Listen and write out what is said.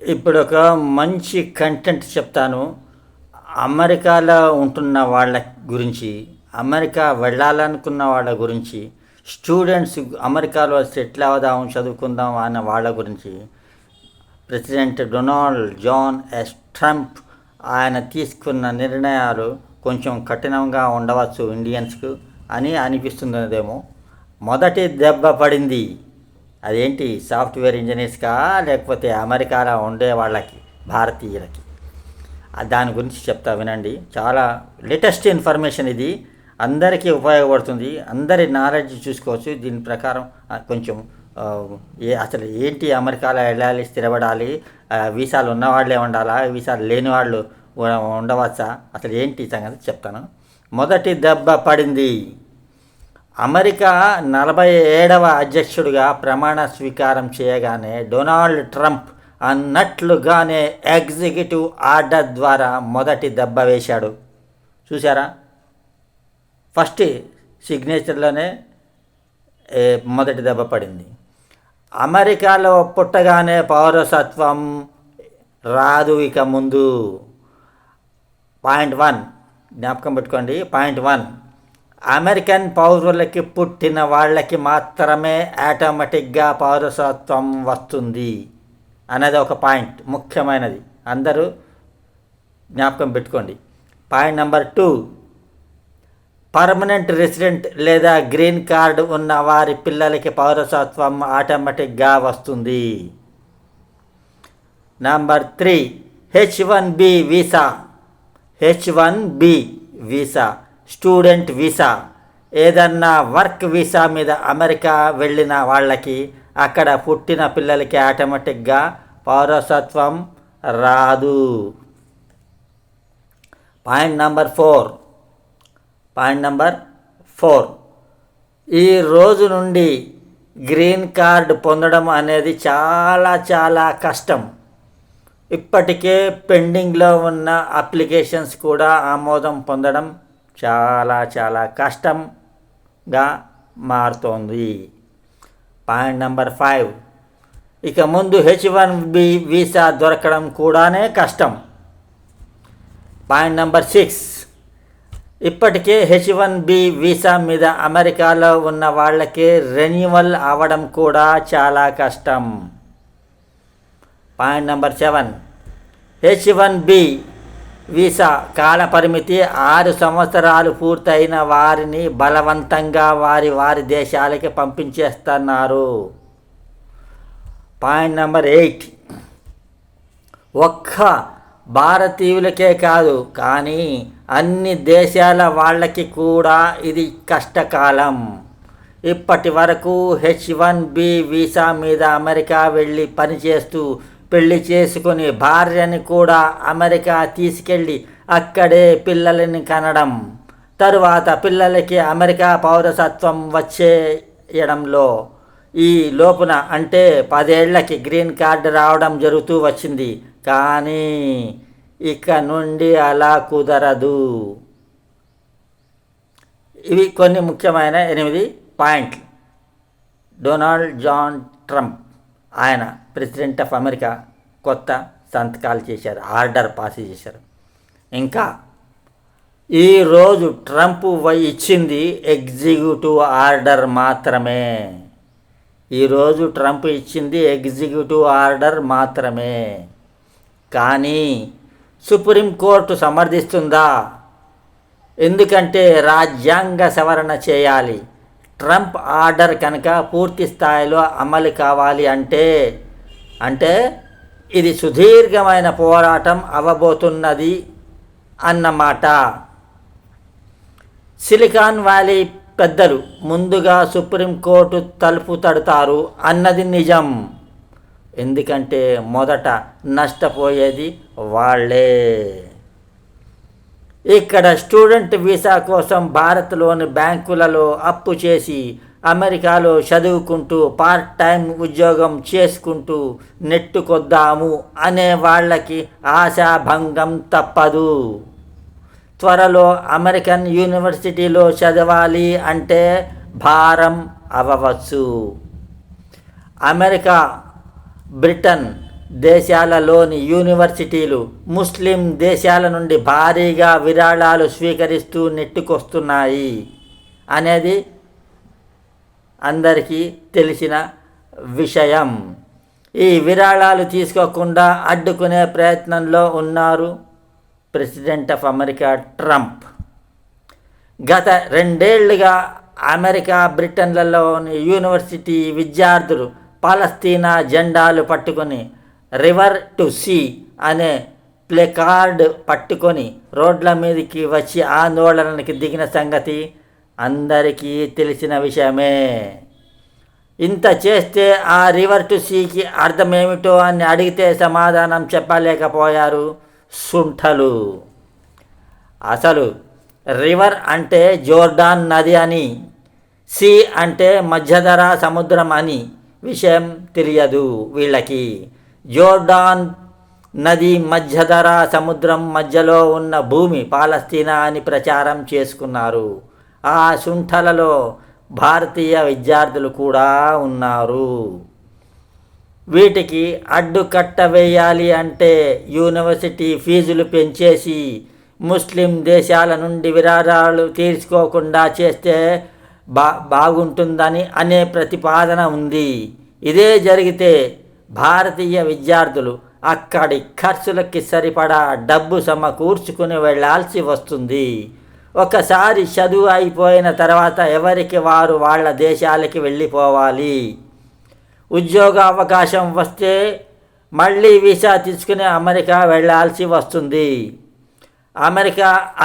ఇప్పుడు ఒక మంచి కంటెంట్ చెప్తాను. అమెరికాలో ఉంటున్న వాళ్ళ గురించి అమెరికా వెళ్ళాలనుకున్న వాళ్ళ గురించి స్టూడెంట్స్ అమెరికాలో సెటిల్ అవుదాం చదువుకుందాం అన్న వాళ్ళ గురించి president Donald John S Trump ఆయన తీసుకున్న నిర్ణయాలు కొంచెం కఠినంగా ఉండవచ్చు ఇండియన్స్కు అని అనిపిస్తున్నదేమో మొదటి దెబ్బ పడింది అదేంటి సాఫ్ట్వేర్ ఇంజనీర్స్కా లేకపోతే అమెరికాలో ఉండే వాళ్ళకి భారతీయులకి? దాని గురించి చెప్తా వినండి. చాలా లేటెస్ట్ ఇన్ఫర్మేషన్ ఇది. అందరికీ ఉపయోగపడుతుంది. అందరి నాలెడ్జ్ చూసుకోవచ్చు. దీని ప్రకారం కొంచెం ఏ అసలు ఏంటి అమెరికాలో వెళ్ళాలి స్థిరపడాలి? వీసాలు ఉన్నవాళ్ళే ఉండాలా? వీసాలు లేని వాళ్ళు ఉండవచ్చా? అసలు ఏంటి సంగతి చెప్తాను. మొదటి దెబ్బ పడింది. అమెరికా నలభై ఏడవ అధ్యక్షుడిగా ప్రమాణ స్వీకారం చేయగానే డొనాల్డ్ ట్రంప్ అన్నట్లుగానే ఎగ్జిక్యూటివ్ ఆర్డర్ ద్వారా మొదటి దెబ్బ వేశాడు. చూసారా ఫస్ట్ సిగ్నేచర్లోనే మొదటి దెబ్బ పడింది. అమెరికాలో పుట్టగానే పౌరసత్వం రాదు ఇక ముందు. పాయింట్ వన్ జ్ఞాపకం పెట్టుకోండి. Point one. అమెరికన్ పౌరులకి పుట్టిన వాళ్ళకి మాత్రమే ఆటోమేటిక్గా పౌరసత్వం వస్తుంది అనేది ఒక పాయింట్ ముఖ్యమైనది. అందరూ జ్ఞాపకం పెట్టుకోండి. Point number two permanent resident లేదా గ్రీన్ కార్డు ఉన్న వారి పిల్లలకి పౌరసత్వం ఆటోమేటిక్గా వస్తుంది. Number three H one B visa H one B visa. Student visa. ఏదన్నా వర్క్ వీసా మీద అమెరికా వెళ్ళిన వాళ్ళకి అక్కడ పుట్టిన పిల్లలకి ఆటోమేటిక్గా పౌరసత్వం రాదు. Point number four. Point number four. ఈ రోజు నుండి గ్రీన్ కార్డ్ పొందడం అనేది చాలా చాలా కష్టం. ఇప్పటికే పెండింగ్లో ఉన్న అప్లికేషన్స్ కూడా ఆమోదం పొందడం చాలా చాలా కష్టంగా మారుతోంది. పాయింట్ నెంబర్ ఫైవ్ ఇక ముందు హెచ్ వన్ బి వీసా దొరకడం కూడానే కష్టం. పాయింట్ నెంబర్ సిక్స్ ఇప్పటికే హెచ్ వన్ బి వీసా మీద అమెరికాలో ఉన్న వాళ్ళకి రెన్యువల్ అవ్వడం కూడా చాలా కష్టం. Point number seven H one B visa కాల పరిమితి ఆరు సంవత్సరాలు పూర్తయిన వారిని బలవంతంగా వారి వారి దేశాలకి పంపించేస్తున్నారు. పాయింట్ నెంబర్ ఎయిట్ ఒక్క భారతీయులకే కాదు కానీ అన్ని దేశాల వాళ్ళకి కూడా ఇది కష్టకాలం. ఇప్పటి వరకు హెచ్ వన్ బి వీసా మీద అమెరికా వెళ్ళి పనిచేస్తూ పెళ్ళి చేసుకుని భార్యని కూడా అమెరికా తీసుకెళ్ళి అక్కడే పిల్లలని కనడం. తరువాత పిల్లలకి అమెరికా పౌరసత్వం వచ్చేయడంలో ఈ లోపున అంటే పదేళ్ళకి గ్రీన్ కార్డు రావడం జరుగుతూ వచ్చింది. కానీ ఇక నుండి అలా కుదరదు. ఇవి కొన్ని ముఖ్యమైన ఎనిమిది పాయింట్లు. Donald John Trump. ఆయన ప్రెసిడెంట్ ఆఫ్ అమెరికా కొత్త సంతకాలు చేశారు ఆర్డర్ పాస్ చేశారు. ఇంకా ఈరోజు ట్రంప్ వై- ఇచ్చింది ఎగ్జిక్యూటివ్ ఆర్డర్ మాత్రమే. ఈరోజు ట్రంప్ ఇచ్చింది ఎగ్జిక్యూటివ్ ఆర్డర్ మాత్రమే. కానీ సుప్రీంకోర్టు సమర్థిస్తుందా? ఎందుకంటే రాజ్యాంగ సవరణ చేయాలి. ట్రంప్ ఆర్డర్ కనుక పూర్తి స్థాయిలో అమలు కావాలి అంటే అంటే ఇది సుదీర్ఘమైన పోరాటం అవ్వబోతున్నది అన్నమాట. సిలికాన్ వ్యాలీ పెద్దలు ముందుగా సుప్రీంకోర్టు తలుపు తడతారు అన్నది నిజం. ఎందుకంటే మొదట నష్టపోయేది వాళ్ళే ఇక్కడ స్టూడెంట్ వీసా కోసం భారత్లోని బ్యాంకులలో అప్పు చేసి అమెరికాలో చదువుకుంటూ పార్ట్ టైం ఉద్యోగం చేసుకుంటూ నెట్టుకొద్దాము అనే వాళ్ళకి ఆశాభంగం తప్పదు. త్వరలో అమెరికన్ యూనివర్సిటీలో చదవాలి అంటే భారం అవ్వవచ్చు అమెరికా బ్రిటన్ దేశాలలోని యూనివర్సిటీలు ముస్లిం దేశాల నుండి భారీగా విరాళాలు స్వీకరిస్తూ నెట్టుకొస్తున్నాయి అనేది అందరికీ తెలిసిన విషయం. ఈ విరాళాలు తీసుకోకుండా అడ్డుకునే ప్రయత్నంలో ఉన్నారు ప్రెసిడెంట్ ఆఫ్ అమెరికా ట్రంప్. గత రెండేళ్ళుగా అమెరికా బ్రిటన్లలోని యూనివర్సిటీ విద్యార్థులు పాలస్తీనా జెండాలు పట్టుకొని రివర్ టు సీ అనే ప్లేకార్డ్ పట్టుకొని రోడ్ల మీదకి వచ్చి ఆందోళనకి దిగిన సంగతి అందరికీ తెలిసిన విషయమే. ఇంత చేస్తే ఆ రివర్ టు సీకి అర్థమేమిటో అని అడిగితే సమాధానం చెప్పలేకపోయారు సుంఠలు. అసలు రివర్ అంటే జోర్డాన్ నది అని సీ అంటే మధ్యధరా సముద్రం అని విషయం తెలియదు వీళ్ళకి. జోర్డాన్ నది మధ్యధరా సముద్రం మధ్యలో ఉన్న భూమి పాలస్తీనా అని ప్రచారం చేసుకున్నారు. ఆ శుంఠలలో భారతీయ విద్యార్థులు కూడా ఉన్నారు. వీటికి అడ్డుకట్ట వేయాలి అంటే యూనివర్సిటీ ఫీజులు పెంచేసి ముస్లిం దేశాల నుండి విరాళాలు తీర్చుకోకుండా చేస్తే బా బాగుంటుందని అనే ప్రతిపాదన ఉంది. ఇదే జరిగితే భారతీయ విద్యార్థులు అక్కడి ఖర్చులకి సరిపడా డబ్బు సమకూర్చుకుని వెళ్ళాల్సి వస్తుంది. ఒకసారి చదువు అయిపోయిన తర్వాత ఎవరికి వారు వాళ్ళ దేశాలకి వెళ్ళిపోవాలి? ఉద్యోగ అవకాశం వస్తే మళ్ళీ వీసా తీసుకుని అమెరికా వెళ్ళాల్సి వస్తుంది. అమెరికా